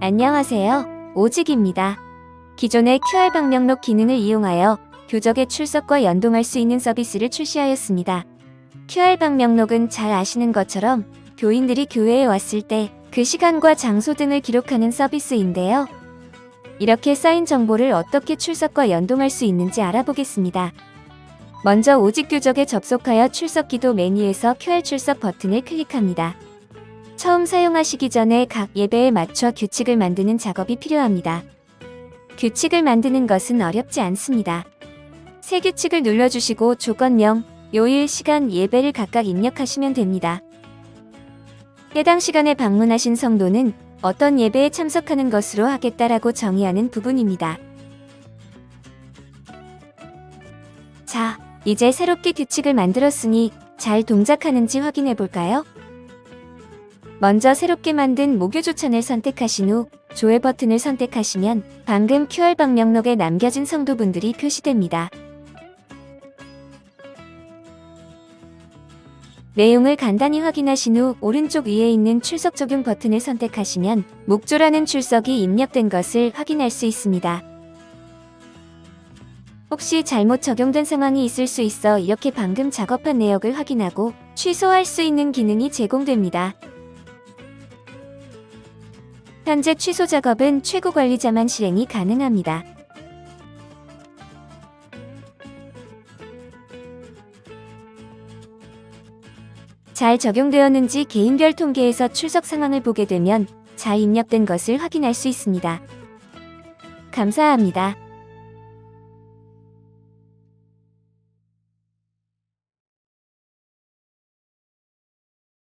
안녕하세요. 오직입니다. 기존의 QR 방명록 기능을 이용하여 교적의 출석과 연동할 수 있는 서비스를 출시하였습니다. QR 방명록은 잘 아시는 것처럼 교인들이 교회에 왔을 때 그 시간과 장소 등을 기록하는 서비스인데요. 이렇게 쌓인 정보를 어떻게 출석과 연동할 수 있는지 알아보겠습니다. 먼저 오직 교적에 접속하여 출석기도 메뉴에서 QR 출석 버튼을 클릭합니다. 처음 사용하시기 전에 각 예배에 맞춰 규칙을 만드는 작업이 필요합니다. 규칙을 만드는 것은 어렵지 않습니다. 새 규칙을 눌러주시고 조건명, 요일, 시간, 예배를 각각 입력하시면 됩니다. 해당 시간에 방문하신 성도는 어떤 예배에 참석하는 것으로 하겠다라고 정의하는 부분입니다. 자, 이제 새롭게 규칙을 만들었으니 잘 동작하는지 확인해 볼까요? 먼저 새롭게 만든 모교 조찬을 선택하신 후 조회 버튼을 선택하시면 방금 QR 방명록에 남겨진 성도분들이 표시됩니다. 내용을 간단히 확인하신 후 오른쪽 위에 있는 출석 적용 버튼을 선택하시면 목조라는 출석이 입력된 것을 확인할 수 있습니다. 혹시 잘못 적용된 상황이 있을 수 있어 이렇게 방금 작업한 내역을 확인하고 취소할 수 있는 기능이 제공됩니다. 현재 취소 작업은 최고 관리자만 실행이 가능합니다. 잘 적용되었는지 개인별 통계에서 출석 상황을 보게 되면 잘 입력된 것을 확인할 수 있습니다. 감사합니다.